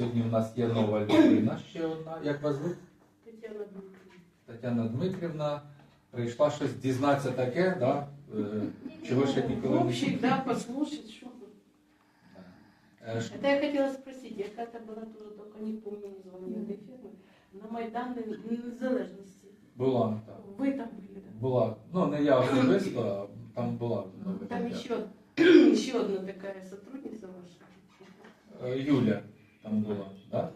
сьогодні в нас є нова людина, ще одна. Як вас звуть? Тетяна Дмитрівна. Тетяна Дмитрівна. Прийшла щось дізнатися таке, да? е, чого ще ніколи не Общий, да, послушать, что вы. Е, ш- Это я хотела спросить, я когда была тоже, только не помню название этой фирмы, на Майдане Незалежности. Була так. Вы там были, да? Була. Ну, не я особисто, а там була. нова Там людина. еще, еще одна такая сотрудница ваша. Е, Юля там була, так?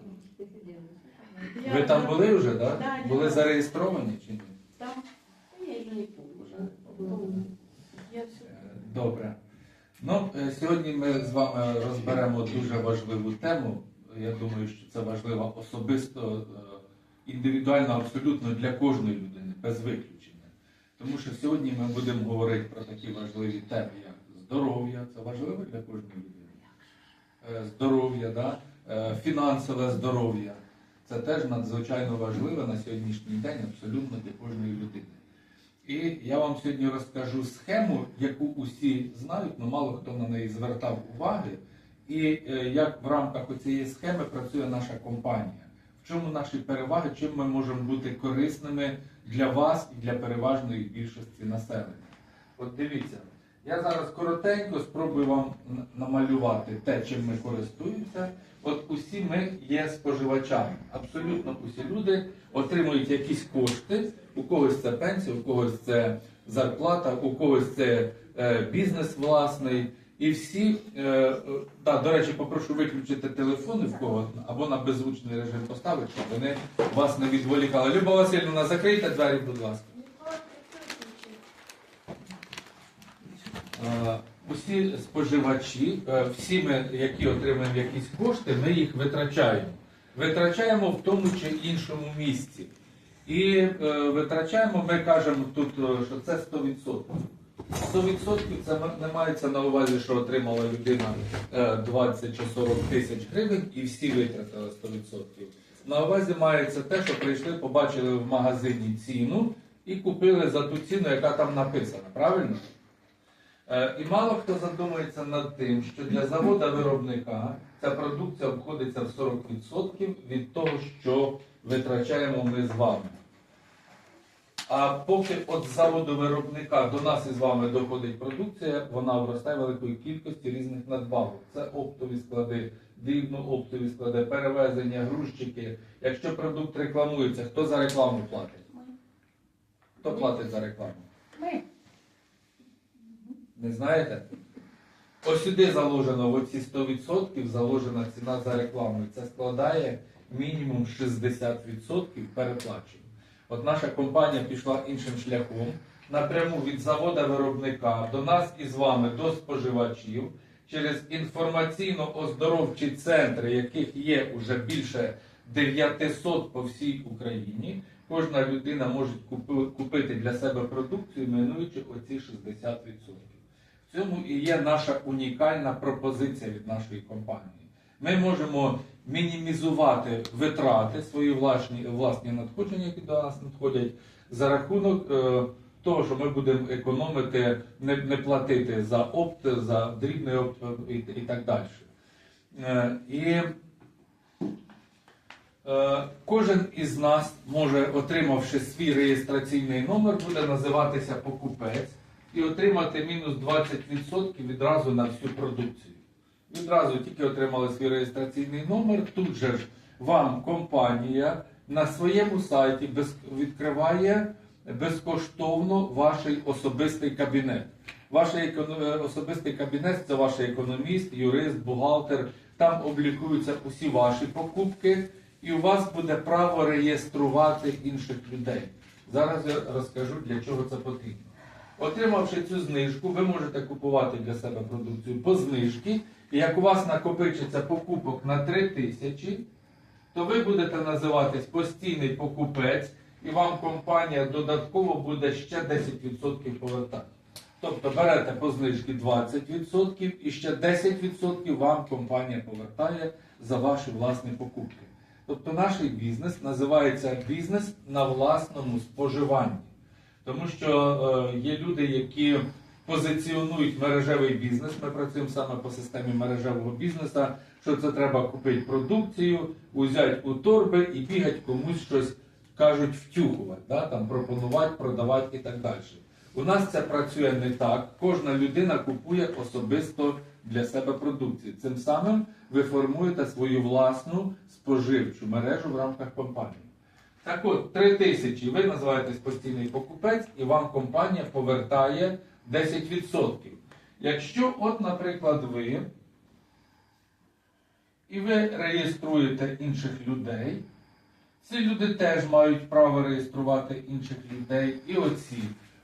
Я- Ви там були вже, так? Да, Були зареєстровані чи ні? Там? Я уже не помню. уже. Помню. Я все. Е, Добре. Ну, е, сьогодні ми з вами розберемо дуже важливу тему. Я думаю, що це важливо особисто, е, індивідуально, абсолютно для кожної людини, без виключення. Тому що сьогодні ми будемо говорити про такі важливі теми, як здоров'я, це важливо для кожної людини. Здоров'я, да? Е, фінансове здоров'я. Це теж надзвичайно важливе на сьогоднішній день абсолютно для кожної людини. І я вам сьогодні розкажу схему, яку усі знають, але мало хто на неї звертав уваги. І е, як в рамках цієї схеми працює наша компанія. В чому наші переваги, чим ми можемо бути корисними для вас і для переважної більшості населення. От дивіться, я зараз коротенько спробую вам намалювати те, чим ми користуємося. От усі ми є споживачами. Абсолютно усі люди отримують якісь кошти. У когось це пенсія, у когось це зарплата, у когось це е, бізнес власний. І всі, е, да, до речі, попрошу виключити телефони в кого або на беззвучний режим поставити, щоб вони вас не відволікали. Люба Васильівна, закрийте двері, будь ласка. Усі споживачі, е, всі ми, які отримуємо якісь кошти, ми їх витрачаємо. Витрачаємо в тому чи іншому місці. І е, витрачаємо, ми кажемо тут, е, що це 100%. 100% це не мається на увазі, що отримала людина е, 20 чи 40 тисяч гривень і всі витратили 100%. На увазі мається те, що прийшли, побачили в магазині ціну і купили за ту ціну, яка там написана. Правильно? Е, І мало хто задумується над тим, що для завода виробника ця продукція обходиться в 40% від того, що витрачаємо ми з вами. А поки з заводу виробника до нас із вами доходить продукція, вона виростає великої кількості різних надбавок. Це оптові склади, дрібно-оптові склади, перевезення, грузчики. Якщо продукт рекламується, хто за рекламу платить? Хто платить за рекламу? Мы. Не знаєте? Ось сюди заложено в оці 100% заложена ціна за рекламу. І це складає мінімум 60% переплачень. От наша компанія пішла іншим шляхом напряму від завода виробника до нас із вами, до споживачів, через інформаційно-оздоровчі центри, яких є вже більше 900 по всій Україні. Кожна людина може купити для себе продукцію, минуючи оці 60%. Цьому і є наша унікальна пропозиція від нашої компанії. Ми можемо мінімізувати витрати, свої власні, власні надходження, які до нас надходять, за рахунок е, того, що ми будемо економити, не, не платити за опт, за дрібний опт і, і так далі. Е, і Е, Кожен із нас може, отримавши свій реєстраційний номер, буде називатися покупець і отримати мінус 20% відразу на всю продукцію. Відразу тільки отримали свій реєстраційний номер, тут же ж вам компанія на своєму сайті відкриває безкоштовно ваш особистий кабінет. Ваш е, особистий кабінет це ваш економіст, юрист, бухгалтер. Там облікуються усі ваші покупки, і у вас буде право реєструвати інших людей. Зараз я розкажу, для чого це потрібно. Отримавши цю знижку, ви можете купувати для себе продукцію по знижці. І як у вас накопичиться покупок на 3 тисячі, то ви будете називатись постійний покупець, і вам компанія додатково буде ще 10% повертати. Тобто берете по знижці 20% і ще 10% вам компанія повертає за ваші власні покупки. Тобто наш бізнес називається бізнес на власному споживанні. Тому що е, є люди, які позиціонують мережевий бізнес. Ми працюємо саме по системі мережевого бізнесу, що це треба купити продукцію, узяти у торби і бігати комусь щось кажуть втюхувати, да? там пропонувати, продавати і так далі. У нас це працює не так. Кожна людина купує особисто для себе продукцію. Цим самим ви формуєте свою власну споживчу мережу в рамках компанії. Так от, 3 тисячі ви називаєтесь постійний покупець, і вам компанія повертає 10%. Якщо, от, наприклад, ви і ви реєструєте інших людей, ці люди теж мають право реєструвати інших людей. І оці.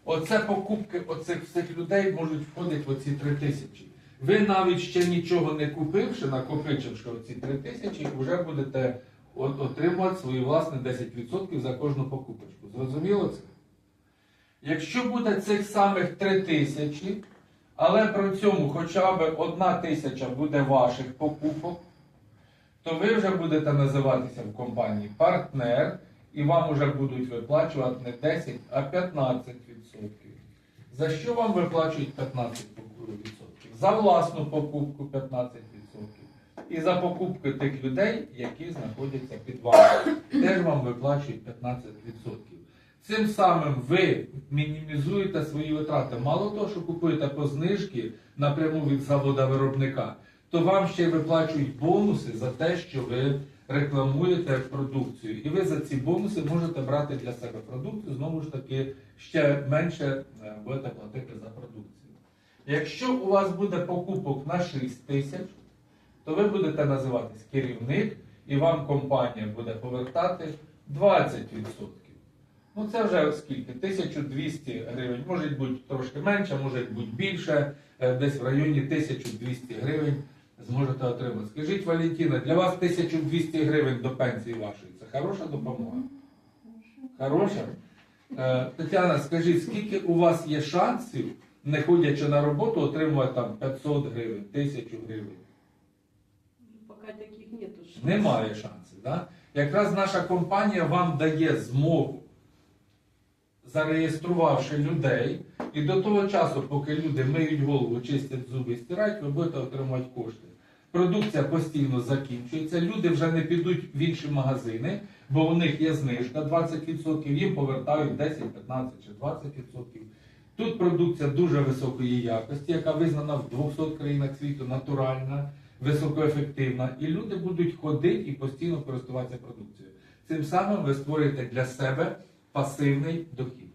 Оце покупки оцих всіх людей можуть входити в оці 3 тисячі. Ви навіть ще нічого не купивши, накопичивши оці 3 тисячі, вже будете отримувати свої власні 10% за кожну покупочку. Зрозуміло це? Якщо буде цих самих 3 тисячі, але при цьому хоча б одна тисяча буде ваших покупок, то ви вже будете називатися в компанії партнер, і вам вже будуть виплачувати не 10, а 15%. За що вам виплачують 15%? За власну покупку 15%. І за покупки тих людей, які знаходяться під вами, теж вам виплачують 15%. Цим самим ви мінімізуєте свої витрати. Мало того, що купуєте по знижки напряму від завода виробника, то вам ще й виплачують бонуси за те, що ви рекламуєте продукцію. І ви за ці бонуси можете брати для себе продукцію, знову ж таки, ще менше е, будете платити за продукцію. Якщо у вас буде покупок на 6 тисяч, то ви будете називатись керівник, і вам компанія буде повертати 20%. Ну це вже скільки? 1200 гривень. Може бути трошки менше, може бути більше, Е, десь в районі 1200 гривень зможете отримати. Скажіть, Валентина, для вас 1200 гривень до пенсії вашої це хороша допомога? Хороша? Е, Тетяна, скажіть, скільки у вас є шансів, не ходячи на роботу, отримувати там 500 гривень, 1000 гривень? Поки таких нету. ж. Немає шансів. Да? Якраз наша компанія вам дає змогу, зареєструвавши людей, і до того часу, поки люди миють голову, чистять зуби і стирають, ви будете отримувати кошти. Продукція постійно закінчується, люди вже не підуть в інші магазини, бо у них є знижка 20%, їм повертають 10, 15 чи 20%. Тут продукція дуже високої якості, яка визнана в 200 країнах світу, натуральна, високоефективна, і люди будуть ходити і постійно користуватися продукцією. Цим самим ви створюєте для себе пасивний дохід.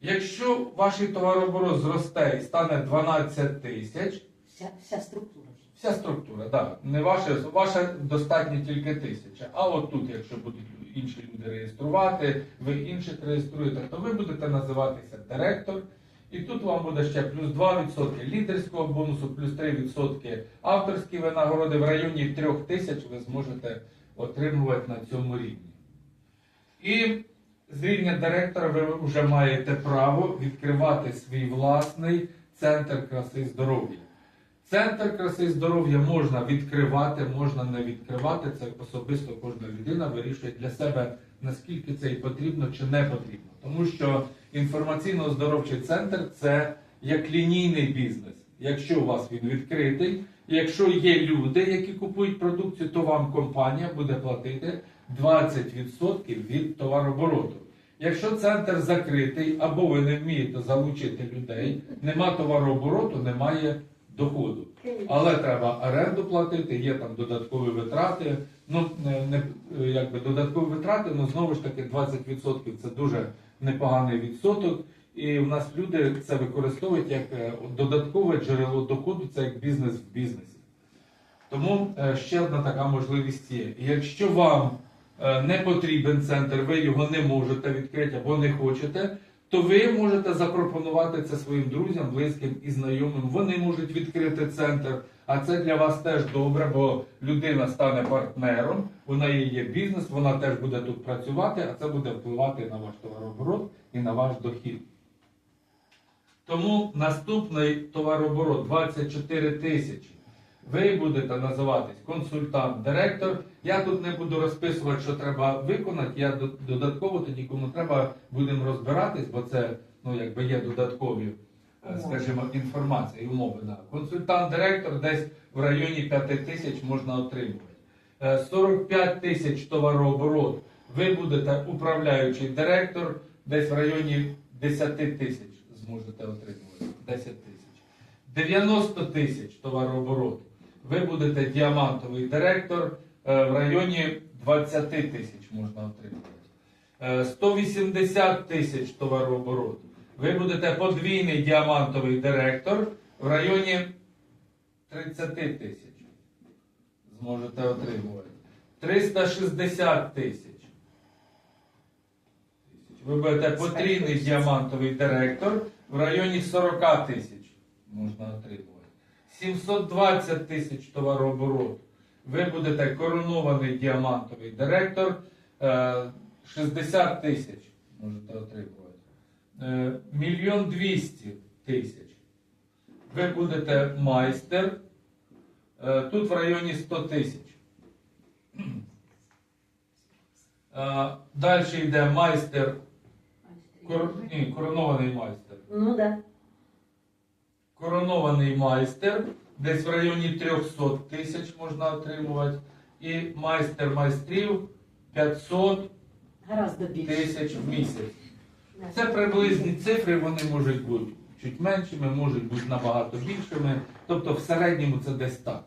Якщо ваш товарооборот зросте і стане 12 тисяч, Вся, вся структура. Вся структура, так. Не ваше, ваше достатньо тільки тисяча. А от тут, якщо будуть інші люди реєструвати, ви інших реєструєте, то ви будете називатися директор. І тут вам буде ще плюс 2% лідерського бонусу, плюс 3% авторські винагороди. В районі 3 тисяч ви зможете отримувати на цьому рівні. І з рівня директора ви вже маєте право відкривати свій власний центр краси здоров'я. Центр краси і здоров'я можна відкривати, можна не відкривати. Це особисто кожна людина вирішує для себе, наскільки це і потрібно чи не потрібно. Тому що інформаційно-оздоровчий центр це як лінійний бізнес. Якщо у вас він відкритий, якщо є люди, які купують продукцію, то вам компанія буде платити 20% від товарообороту. Якщо центр закритий або ви не вмієте залучити людей, нема товарообороту, немає доходу. Але треба оренду платити, є там додаткові витрати. Ну не, не якби додаткові витрати, ну знову ж таки 20% це дуже непоганий відсоток. І в нас люди це використовують як е, додаткове джерело доходу, це як бізнес в бізнесі. Тому е, ще одна така можливість є. Якщо вам е, не потрібен центр, ви його не можете відкрити або не хочете, то ви можете запропонувати це своїм друзям, близьким і знайомим. Вони можуть відкрити центр. А це для вас теж добре, бо людина стане партнером, у неї є бізнес, вона теж буде тут працювати, а це буде впливати на ваш товарооборот і на ваш дохід. Тому наступний товарооборот 24 тисячі. Ви будете називатись консультант, директор. Я тут не буду розписувати, що треба виконати. Я додатково тоді, кому треба, будемо розбиратись, бо це ну, якби є додаткові е, скажімо, інформація і умови. Да. Консультант-директор десь в районі 5 тисяч можна отримувати. Е, 45 тисяч товарооборот. Ви будете управляючий директор, десь в районі 10 тисяч зможете отримувати. 10 тисяч. 90 тисяч товарооборот. Ви будете діамантовий директор е, в районі 20 тисяч можна отримувати. Е, 180 тисяч товарооборот. Ви будете подвійний діамантовий директор в районі 30 тисяч. Зможете отримувати. 360 тисяч. Ви будете потрійний діамантовий директор в районі 40 тисяч можна отримувати. 720 тисяч товарооборот. Ви будете коронований діамантовий директор. е, 60 тисяч можете отримувати. Е, Мільйон 200 тисяч. Ви будете майстер. е, Тут в районі 100 тисяч. Е, Далі йде майстер. Кор... Ні, коронований майстер. Ну да. Коронований майстер, десь в районі 300 тисяч можна отримувати. І майстер майстрів 500 тисяч в місяць. Це приблизні цифри, вони можуть бути чуть меншими, можуть бути набагато більшими. Тобто в середньому це десь так.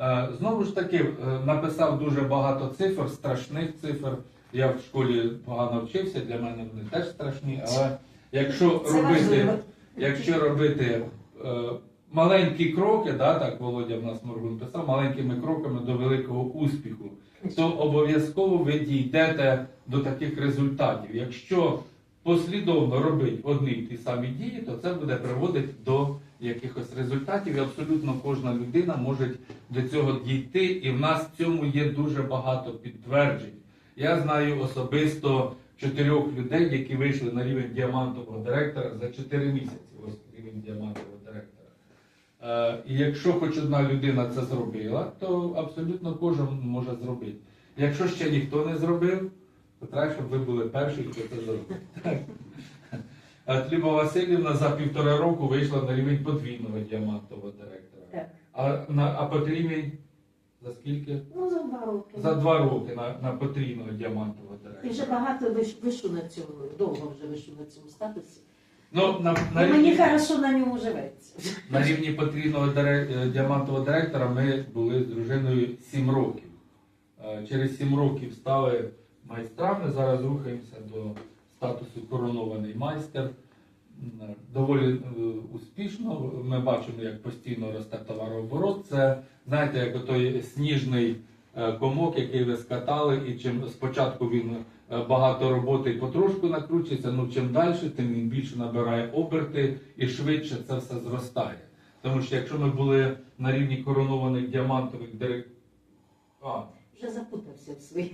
Е, Знову ж таки, е, написав дуже багато цифр, страшних цифр. Я в школі погано вчився, для мене вони теж страшні, але якщо робити. Якщо робити маленькі кроки, да, так Володя в нас Моргун писав, маленькими кроками до великого успіху, то обов'язково ви дійдете до таких результатів. Якщо послідовно робити одні й ті самі дії, то це буде приводити до якихось результатів, і абсолютно кожна людина може до цього дійти, і в нас в цьому є дуже багато підтверджень. Я знаю особисто чотирьох людей, які вийшли на рівень діамантового директора за 4 місяці. Ось рівень діамантового. Е, і якщо хоч одна людина це зробила, то абсолютно кожен може зробити. Якщо ще ніхто не зробив, то треба, щоб ви були перші, хто це зробив. Тліба Васильівна за півтора року вийшла на рівень подвійного діамантового директора. Так. А, на, а потрійний за скільки? Ну, за два роки. За два роки на, на потрійного діамантового директора. І вже багато вишу на цьому, довго вже вишу на цьому статусі. Ну, на, на, мені рівні, хорошо на ньому живеться. на рівні потрійного дире- е, діамантового директора ми були з дружиною 7 років. Е, Через 7 років стали майстрами. Зараз рухаємося до статусу коронований майстер. М, Доволі е, успішно. Ми бачимо, як постійно росте товарооборот. Це, знаєте, як той сніжний комок, який ви скатали, і чим спочатку він е, багато роботи і потрошку накручується, ну чим далі, тим він більше набирає оберти і швидше це все зростає. Тому що якщо ми були на рівні коронованих діамантових директорів. Вже запутався в своїх.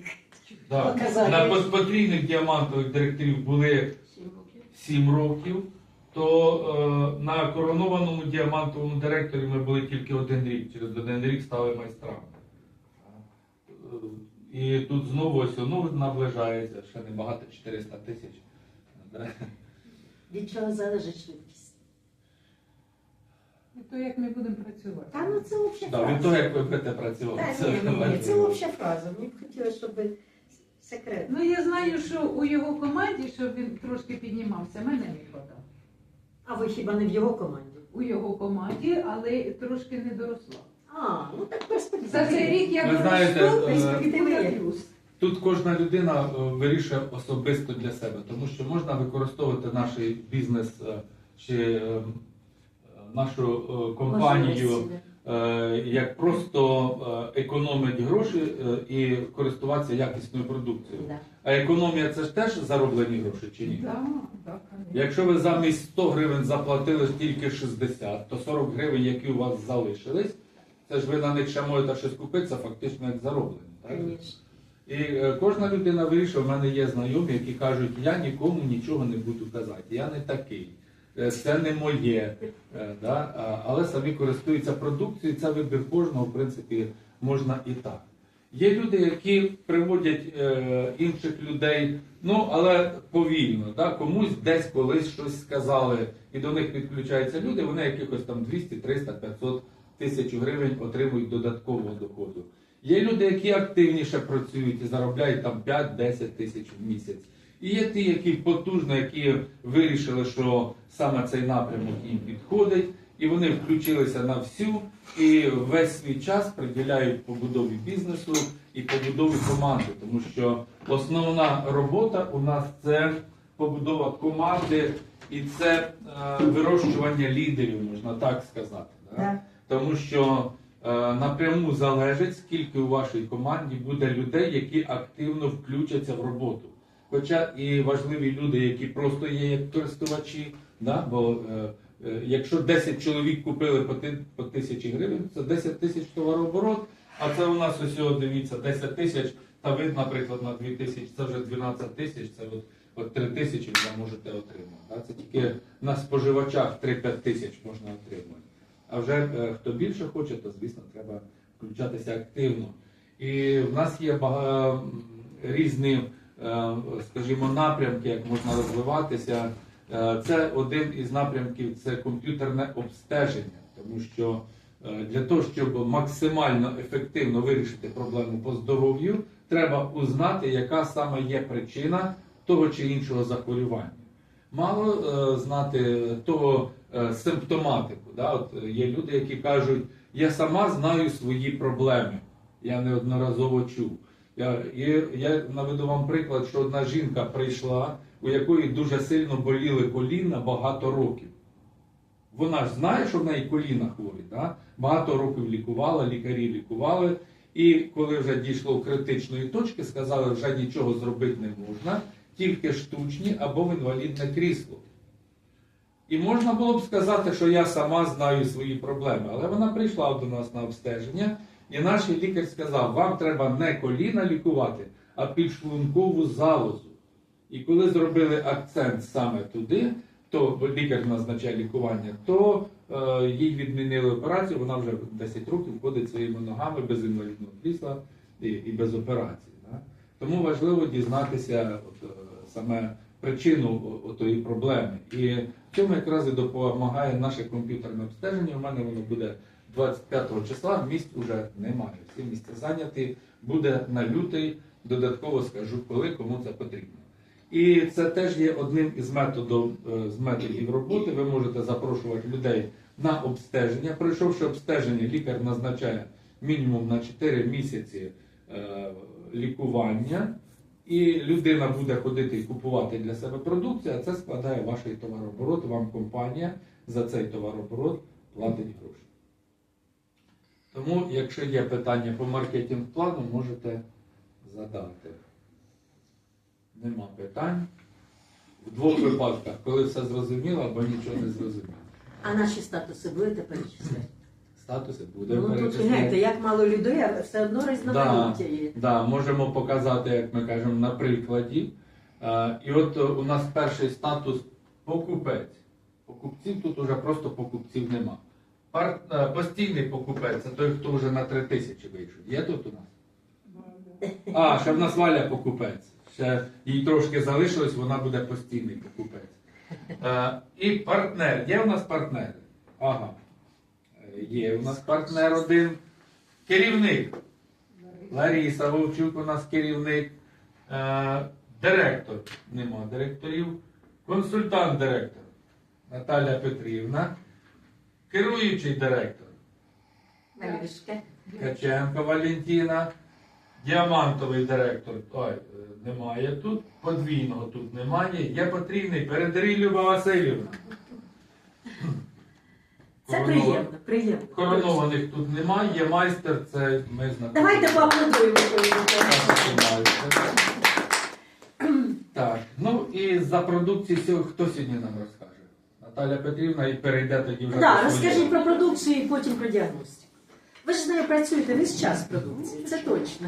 Да. На пот- потрійних діамантових директорів були Сім років. 7 років, то е, на коронованому діамантовому директорі ми були тільки один рік. Через один рік стали майстрами. І тут знову ось воно наближається, ще небагато 400 тисяч. Від чого залежить швидкість? І то, як ми будемо працювати. Та ну це взагалі Да, від того, як ви будете працювати. Та це ні, ні, ні, це важливо. взагалі фраза. Мені б хотілося, щоб секрет. Ну я знаю, що у його команді, щоб він трошки піднімався, мене не хватало. А ви хіба не в його команді? У його команді, але трошки не доросла. А, ну так перспектива. За цей рік я Ви знаєте, доросту, е, є плюс. Тут кожна людина е, вирішує особисто для себе, тому що можна використовувати наш бізнес е, чи е, нашу е, компанію Можливості, е, як просто е, економити гроші е, і користуватися якісною продукцією. да. А економія це ж теж зароблені гроші чи ні? Так, так, конечно. Якщо ви замість 100 гривень заплатили тільки 60, то 40 гривень, які у вас залишились, це ж ви на них ще можете щось купити, це фактично як зароблені. Так? Конечно. І е, кожна людина вирішує, в мене є знайомі, які кажуть, я нікому нічого не буду казати, я не такий, е, це не моє. Е, Да? Але самі користуються продукцією, це вибір кожного, в принципі, можна і так. Є люди, які приводять е, інших людей, ну але повільно. Да? Комусь десь колись щось сказали, і до них підключаються люди, вони якихось там 200, 300, 500 тисяч гривень отримують додаткового доходу. Є люди, які активніше працюють і заробляють там 5-10 тисяч в місяць. І є ті, які потужно, які вирішили, що саме цей напрямок їм підходить, і вони включилися на всю і весь свій час приділяють побудові бізнесу і побудові команди, тому що основна робота у нас це побудова команди і це е, вирощування лідерів, можна так сказати. Да? Тому що е, напряму залежить, скільки у вашій команді буде людей, які активно включаться в роботу. Хоча і важливі люди, які просто є як користувачі, да? бо е, е, якщо 10 чоловік купили по, ти, по тисячі гривень, це 10 тисяч товарооборот, а це у нас ось, дивіться, 10 тисяч, та ви, наприклад, на 2 тисячі, це вже 12 тисяч, це от, от 3 тисячі ви можете отримати. Да? Це тільки на споживачах 3-5 тисяч можна отримати. А вже е, хто більше хоче, то звісно треба включатися активно. І в нас є різні, е, скажімо, напрямки, як можна розвиватися. Е, Це один із напрямків це комп'ютерне обстеження, тому що для того, щоб максимально ефективно вирішити проблему по здоров'ю, треба узнати, яка саме є причина того чи іншого захворювання. Мало е, знати того е, симптоматику. Да? От е, є люди, які кажуть, я сама знаю свої проблеми. Я неодноразово чув. Я, і, я наведу вам приклад, що одна жінка прийшла, у якої дуже сильно боліли коліна багато років. Вона ж знає, що в неї коліна хворі. Да? Багато років лікувала, лікарі лікували. І коли вже дійшло критичної точки, сказали, що вже нічого зробити не можна, тільки штучні або в інвалідне крісло. І можна було б сказати, що я сама знаю свої проблеми, але вона прийшла до нас на обстеження, і наш лікар сказав, вам треба не коліна лікувати, а підшлункову залозу. І коли зробили акцент саме туди, то лікар назначає лікування, то е, їй відмінили операцію, вона вже 10 років ходить своїми ногами без інвалідного крісла і, і без операції. Да? Тому важливо дізнатися от, саме причину отої проблеми. І в цьому якраз і допомагає наше комп'ютерне обстеження. У мене воно буде 25 числа, місць вже немає. Всі місця зайняті, буде на лютий, додатково скажу, коли кому це потрібно. І це теж є одним із методів, е, з методів роботи. Ви можете запрошувати людей на обстеження. Пройшовши обстеження, лікар назначає мінімум на 4 місяці е, лікування, і людина буде ходити і купувати для себе продукцію, а це складає ваш товарооборот. Вам компанія за цей товарооборот платить гроші. Тому, якщо є питання по маркетинг плану, можете задати. Нема питань. В двох випадках, коли все зрозуміло або нічого не зрозуміло. А наші статуси будете перечисляти? Статуси буде Ну тут гляньте, як мало людей, а все одно різноманіття є. Да, можемо показати, як ми кажемо, на прикладі. Е, І от е, у нас перший статус покупець. Покупців тут уже просто покупців нема. Пар... е, Постійний покупець це той, хто вже на 3 тисячі вийшов. Є тут у нас? А, ще в нас Валя покупець. Ще їй трошки залишилось, вона буде постійний покупець. Е, І партнер. Є у нас партнери? Ага. Є у нас партнер один. Керівник. Ларіса Вовчук у нас керівник. Е, Директор. Нема директорів. Консультант директор. Наталя Петрівна. Керуючий директор. Малюшка. Ткаченко Валентина. Діамантовий директор. Ой, е, немає тут. Подвійного тут немає. Є потрібний Передарій Люба Васильівна. Це Коронова- приємно, приємно. Коронованих тут немає. Є майстер, це ми знаємо. Давайте поаплодуємо. Так, ну і за продукцію хто сьогодні нам розкаже? Наталя Петрівна і перейде тоді вже. Так, до своєї. розкажіть про продукцію і потім про діагностику. Ви ж з нею працюєте весь час з продукцією, це точно.